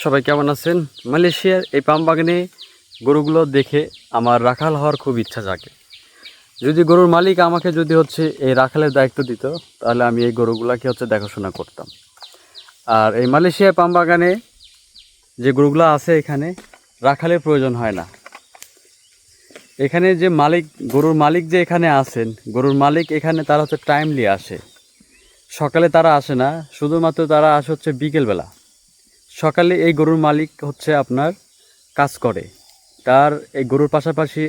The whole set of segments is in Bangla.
সবাই কেমন আছেন? মালয়েশিয়ার এই পাম বাগানে গরুগুলো দেখে আমার রাখাল হওয়ার খুব ইচ্ছা জাগে। যদি গরুর মালিক আমাকে যদি হচ্ছে এই রাখালের দায়িত্ব দিত, তাহলে আমি এই গরুগুলাকে হচ্ছে দেখাশোনা করতাম। আর এই মালয়েশিয়ার পাম বাগানে যে গরুগুলো আছে এখানে, রাখালের প্রয়োজন হয় না। এখানে যে মালিক, গরুর মালিক যে এখানে আছেন, গরুর মালিক এখানে তারা হচ্ছে টাইমলি আসে। সকালে তারা আসে না, শুধুমাত্র তারা আসে হচ্ছে বিকেলবেলা। সকালে এই গরুর মালিক হচ্ছে আপনার কাজ করে। তার এই গরুর পাশাপাশি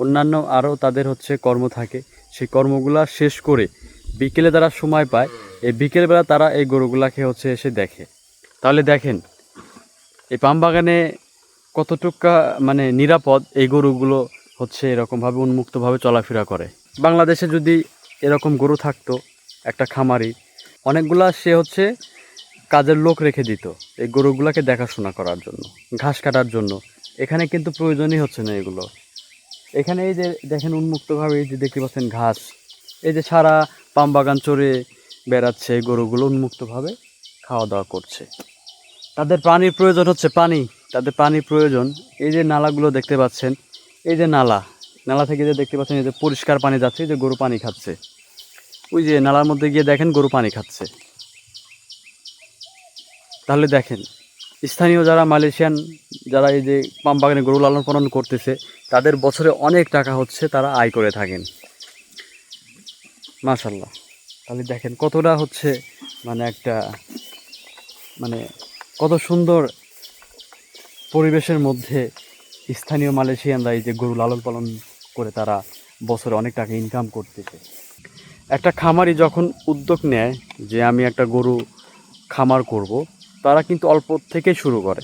অন্যান্য আরও তাদের হচ্ছে কর্ম থাকে। সেই কর্মগুলা শেষ করে বিকেলে তারা সময় পায়। এই বিকেলবেলা তারা এই গরুগুলাকে হচ্ছে এসে দেখে। তাহলে দেখেন, এই পাম বাগানে কতটুকা মানে নিরাপদ এই গরুগুলো হচ্ছে এরকমভাবে উন্মুক্তভাবে চলাফেরা করে। বাংলাদেশে যদি এরকম গরু থাকতো একটা খামারি, অনেকগুলা সে হচ্ছে কাজের লোক রেখে দিত এই গরুগুলাকে দেখাশোনা করার জন্য, ঘাস কাটার জন্য। এখানে কিন্তু প্রয়োজনই হচ্ছে না এগুলো। এখানে এই যে দেখেন উন্মুক্তভাবে এই যে দেখতে পাচ্ছেন ঘাস, এই যে সারা পাম বাগান চড়ে বেড়াচ্ছে গরুগুলো উন্মুক্তভাবে খাওয়া দাওয়া করছে। তাদের পানির প্রয়োজন হচ্ছে পানি, তাদের পানির প্রয়োজন। এই যে নালাগুলো দেখতে পাচ্ছেন, এই যে নালা নালা থেকে যে দেখতে পাচ্ছেন এই যে পরিষ্কার পানি যাচ্ছে, এই যে গরু পানি খাচ্ছে। ওই যে নালার মধ্যে গিয়ে দেখেন গরু পানি খাচ্ছে। তাহলে দেখেন, স্থানীয় যারা মালয়েশিয়ান, যারা এই যে পাম বাগানে গরু লালন পালন করতেছে, তাদের বছরে অনেক টাকা হচ্ছে তারা আয় করে থাকেন। মাশাল্লাহ তাহলে দেখেন কতটা হচ্ছে মানে একটা মানে কত সুন্দর পরিবেশের মধ্যে স্থানীয় মালয়েশিয়ানরা এই যে গরু লালন পালন করে তারা বছরে অনেক টাকা ইনকাম করতেছে। একটা খামারি যখন উদ্যোগ নেয় যে আমি একটা গরু খামার করব তারা কিন্তু অল্প থেকে শুরু করে।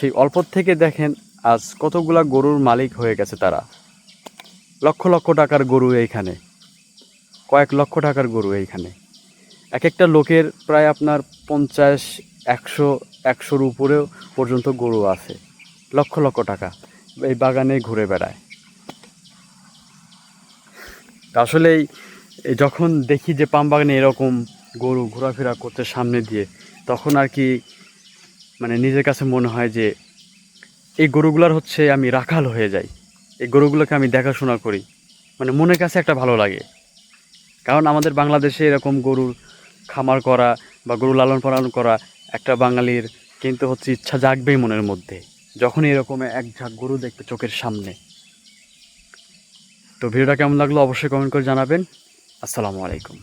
সেই অল্প থেকে দেখেন আজ কতগুলা গরুর মালিক হয়ে গেছে তারা। লক্ষ লক্ষ টাকার গরু এইখানে। কয়েক লক্ষ টাকার গরু এইখানে। এক একটা লোকের প্রায় আপনার পঞ্চাশ, একশো, একশোর উপরেও পর্যন্ত গরু আছে। লক্ষ লক্ষ টাকা এই বাগানে ঘুরে বেড়ায়। আসলেই যখন দেখি যে পাম বাগানে এরকম গরু ঘোরাফেরা করতে সামনে দিয়ে, তখন আর কি মানে নিজের কাছে মনে হয় যে এই গরুগুলার হচ্ছে আমি রাখাল হয়ে যাই। এই গরুগুলোকে আমি দেখাশোনা করি। মানে মনের কাছে একটা ভালো লাগে। কারণ আমাদের বাংলাদেশে এরকম গরুর খামার করা বা গরু লালন পালন করা একটা বাঙালির কিন্তু হচ্ছে ইচ্ছা জাগবেই মনের মধ্যে। যখন এরকম এক ঝাঁক গরু দেখবে চোখের সামনে। তো ভিডিওটা কেমন লাগল অবশ্যই কমেন্ট করে জানাবেন। আসসালামু আলাইকুম।